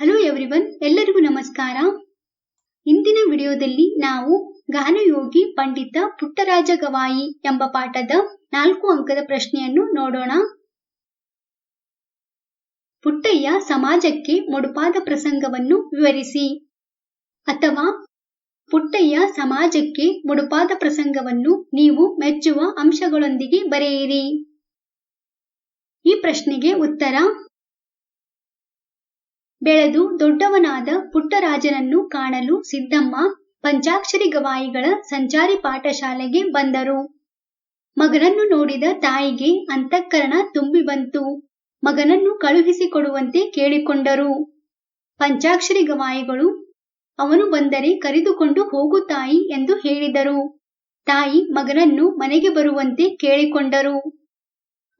Hello everyone ಎಲ್ಲರಿಗೂ ನಮಸ್ಕಾರ. ಇಂದಿನ ವಿಡಿಯೋದಲ್ಲಿ ನಾವು ಗಾನಯೋಗಿ ಪಂಡಿತ ಪುಟ್ಟರಾಜ ಗವಾಯಿ ಎಂಬ ಪಾಠದ ನಾಲ್ಕು ಅಂಕದ ಪ್ರಶ್ನೆಯನ್ನು ನೋಡೋಣ. ಪುಟ್ಟಯ್ಯ ಸಮಾಜಕ್ಕೆ ಮುಡುಪಾದ ಪ್ರಸಂಗವನ್ನು ವಿವರಿಸಿ. ಅಥವಾ ಪುಟ್ಟಯ್ಯ ಸಮಾಜಕ್ಕೆ ಮುಡುಪಾದ ಪ್ರಸಂಗವನ್ನು ನೀವು ಮೆಚ್ಚುವ ಅಂಶಗಳೊಂದಿಗೆ ಬರೆಯಿರಿ. ಈ ಪ್ರಶ್ನೆಗೆ ಉತ್ತರ ಬೆಳೆದು ದೊಡ್ಡವನಾದ ಪುಟ್ಟರಾಜನನ್ನು ಕಾಣಲು ಸಿದ್ದಮ್ಮ ಪಂಚಾಕ್ಷರಿ ಗವಾಯಿಗಳ ಸಂಚಾರಿ ಪಾಠಶಾಲೆಗೆ ಬಂದರು. ಮಗನನ್ನು ನೋಡಿದ ತಾಯಿಗೆ ಅಂತಃಕರಣ ತುಂಬಿ ಬಂತು. ಮಗನನ್ನು ಕಳುಹಿಸಿಕೊಡುವಂತೆ ಕೇಳಿಕೊಂಡರು. ಪಂಚಾಕ್ಷರಿ ಗವಾಯಿಗಳು, ಅವನು ಬಂದರೆ ಕರೆದುಕೊಂಡು ಹೋಗು ತಾಯಿ ಎಂದು ಹೇಳಿದರು. ತಾಯಿ ಮಗನನ್ನು ಮನೆಗೆ ಬರುವಂತೆ ಕೇಳಿಕೊಂಡರು.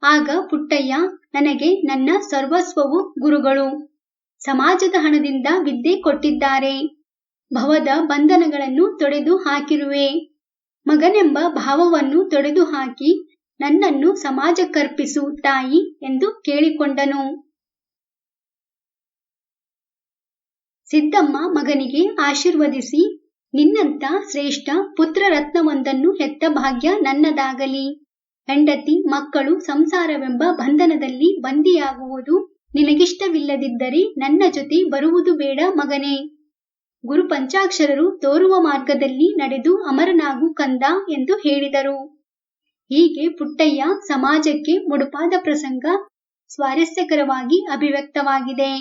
ಆಗ ಪುಟ್ಟಯ್ಯ, ನನಗೆ ನನ್ನ ಸರ್ವಸ್ವವು ಗುರುಗಳು. ಸಮಾಜದ ಹಣದಿಂದ ವಿದ್ಯೆ ಕೊಟ್ಟಿದ್ದಾರೆ. ಭವದ ಬಂಧನಗಳನ್ನು ತೊಡೆದು ಹಾಕಿರುವೆ. ಮಗನೆಂಬ ಭಾವವನ್ನು ತೊಡೆದು ಹಾಕಿ ನನ್ನನ್ನು ಸಮಾಜಕ್ಕರ್ಪಿಸು ತಾಯಿ ಎಂದು ಕೇಳಿಕೊಂಡನು. ಸಿದ್ದಮ್ಮ ಮಗನಿಗೆ ಆಶೀರ್ವದಿಸಿ ನಿನ್ನಂತ ಶ್ರೇಷ್ಠ ಪುತ್ರರತ್ನವೊಂದನ್ನು ಹೆತ್ತ ಭಾಗ್ಯ ನನ್ನದಾಗಲಿ. ಹೆಂಡತಿ ಮಕ್ಕಳು ಸಂಸಾರವೆಂಬ ಬಂಧನದಲ್ಲಿ ಬಂದಿಯಾಗುವುದು ನಿನಗಿಷ್ಟವಿಲ್ಲದಿದ್ದರೆ ನನ್ನ ಜೊತೆ ಬರುವುದು ಬೇಡ ಮಗನೇ. ಗುರು ಪಂಚಾಕ್ಷರರು ತೋರುವ ಮಾರ್ಗದಲ್ಲಿ ನಡೆದು ಅಮರನಾಗು ಕಂದ ಎಂದು ಹೇಳಿದರು. ಹೀಗೆ ಪುಟ್ಟಯ್ಯ ಸಮಾಜಕ್ಕೆ ಮುಡುಪಾದ ಪ್ರಸಂಗ ಸ್ವಾರಸ್ಯಕರವಾಗಿ ಅಭಿವ್ಯಕ್ತವಾಗಿದೆ.